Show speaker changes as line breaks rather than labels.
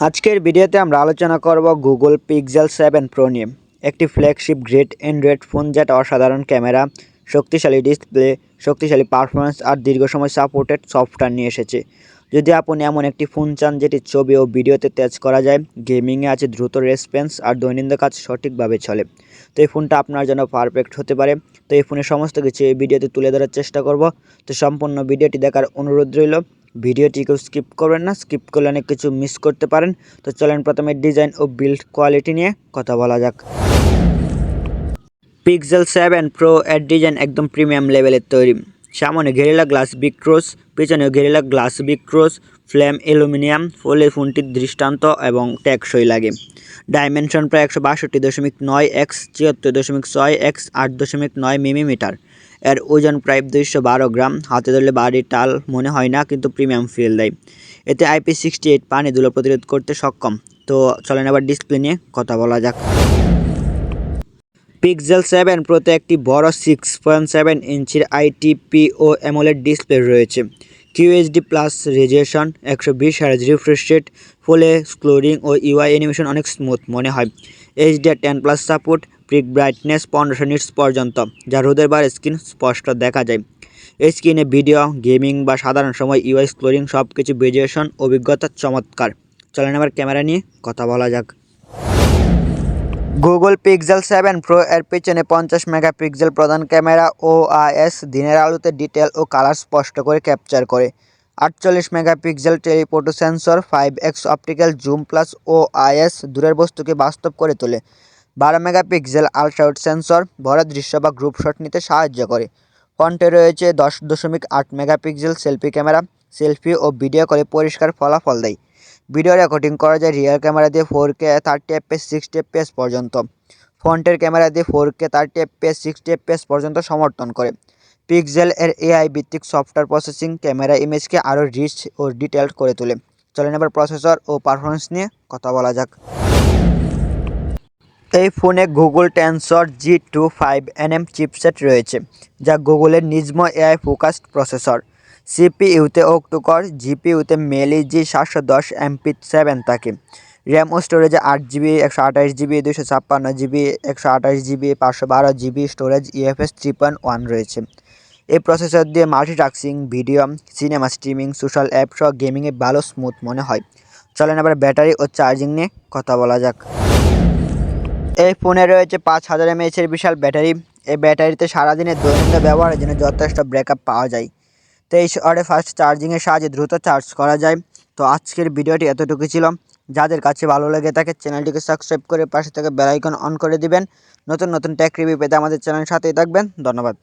আজকের ভিডিওতে আমরা আলোচনা করব গুগল পিক্সেল সেভেন প্রো নিয়ে। একটি ফ্ল্যাগশিপ গ্রেট অ্যান্ড্রয়েড ফোন যেটা অসাধারণ ক্যামেরা, শক্তিশালী ডিসপ্লে শক্তিশালী পারফরমেন্স আর দীর্ঘ সময় সাপোর্টেড সফটওয়্যার নিয়ে এসেছে। যদি আপনি এমন একটি ফোন চান যেটি ছবি ও ভিডিওতে তেজ করা যায়, গেমিংয়ে আছে দ্রুত রেসপেন্স আর দৈনন্দিন কাজ সঠিকভাবে চলে। তো এই ফোনটা আপনার জন্য পারফেক্ট হতে পারে। তো এই ফোনের সমস্ত কিছু এই ভিডিওতে তুলে ধরার চেষ্টা করব। তো সম্পূর্ণ ভিডিওটি দেখার অনুরোধ রইল। ভিডিওটি কেউ স্কিপ করবেন না, স্কিপ করলে অনেক কিছু মিস করতে পারেন। তো চলেন প্রথমে ডিজাইন ও বিল্ড কোয়ালিটি নিয়ে কথা বলা যাক। পিক্সেল সেভেন প্রো এর ডিজাইন একদম প্রিমিয়াম লেভেলের তৈরি। সামনে ঘেরিলা গ্লাস বিক্রোস পিছনেও ঘেরিলা গ্লাস বিক্রোস ফ্লেম অ্যালুমিনিয়াম, ফলে ফোনটির দৃষ্টান্ত এবং টেকসই লাগে। ডাইমেনশন প্রায় একশো বাষট্টি দশমিক নয় এক্স, ছিয়াত্তর দশমিক ছয় এক্স, আট দশমিক নয় মিলিমিটার। এর ওজন প্রায় দুইশো বারো গ্রাম। হাতে ধরলে বাড়ির টাল মনে হয় না, কিন্তু প্রিমিয়াম ফিল দেয়। এতে আইপি সিক্সটি এইট পানি ধুলো প্রতিরোধ করতে সক্ষম। তো চলেন আবার ডিসপ্লে নিয়ে কথা বলা যাক। পিক্সেল সেভেন প্রোতে একটি বড় সিক্স পয়েন্ট সেভেন ইঞ্চির আইটিপি ও অ্যামোলেড ডিসপ্লে রয়েছে। কিউএইচডি প্লাস রেজুয়েশন একশো বিশ হার্জ রিফ্রেশ রেট ফলে স্ক্লোরিং ও ইউআই অ্যানিমেশন অনেক স্মুথ মনে হয়। HDR ten plus support peak brightness পনেরোশো নিটস পর্যন্ত যা রোদের বার স্ক্রিন স্পষ্ট দেখা যায়। এই স্ক্রিনে ভিডিও গেমিং বা সাধারণ সময় ইউআই স্ক্লোরিং সব কিছু ভিজুয়েশন অভিজ্ঞতা চমৎকার। চলেন আবার ক্যামেরা নিয়ে কথা বলা যাক। গুগল পিক্সেল সেভেন প্রো এর পেছনে পঞ্চাশ মেগাপিক্সেল প্রধান ক্যামেরা ও আইএস দিনের আলোতে ডিটেল ও কালার স্পষ্ট করে ক্যাপচার করে। আটচল্লিশ megapixel telephoto sensor five x optical zoom plus O IS দূরের বস্তুকে বাস্তব করে তোলে। বারো মেগাপিক্সেল আলট্রাউড সেন্সর ভরা দৃশ্য বা গ্রুপ শট নিতে সাহায্য করে। ফ্রন্টে রয়েছে দশ দশমিক আট মেগাপিক্সেল সেলফি ক্যামেরা সেলফি ও ভিডিও করে পরিষ্কার ফলাফল দেয়। ভিডিও রেকর্ডিং করা যায় রিয়ার ক্যামেরা দিয়ে four K thirty FPS sixty FPS পর্যন্ত। ফ্রন্টের ক্যামেরা দিয়ে four K thirty FPS sixty FPS পর্যন্ত সমর্থন করে। পিক্সেল এর এআই ভিত্তিক সফটওয়্যার প্রসেসিং ক্যামেরা ইমেজকে আরও রিচ ও ডিটেলড করে তোলে। চলেন এবার প্রসেসর ও পারফরমেন্স নিয়ে কথা বলা যাক। এই ফোনে Google Tensor G two five NM chipset রয়েছে, যা গুগলের নিজম এআই ফোকাসড প্রসেসর সিপিইউতে অক্টোকর জিপিইউতে মেলি জি সাতশো দশ এমপি সেভেন থাকে। র্যাম ও স্টোরেজে আট জিবি, একশো আঠাশ জিবি দুশো ছাপ্পান্ন জিবি, একশো আঠাশ জিবি, পাঁচশো বারো GB storage UFS three point one রয়েছে। এই প্রসেসর দিয়ে multitasking video cinema streaming social app সহ গেমিংয়ে ভালো স্মুথ মনে হয়। চলেন আবার ব্যাটারি ও চার্জিং নিয়ে কথা বলা যাক। এই ফোনে রয়েছে পাঁচ হাজার এমএএচের বিশাল ব্যাটারি। এই ব্যাটারিতে সারাদিনের দৈনন্দিন ব্যবহারের জন্য যথেষ্ট ব্রেকআপ পাওয়া যায়। তেইশ ওয়ার্ডে ফাস্ট চার্জিংয়ের সাহায্যে দ্রুত চার্জ করা যায়। তো আজকের ভিডিওটি এতটুকু ছিল। যাদের কাছে ভালো লেগে থাকে, চ্যানেলটিকে সাবস্ক্রাইব করে পাশে থেকে বেলাইকন অন করে দিবেন। নতুন নতুন ট্যাক রিভিউ পেতে আমাদের চ্যানেলের সাথেই থাকবেন। ধন্যবাদ।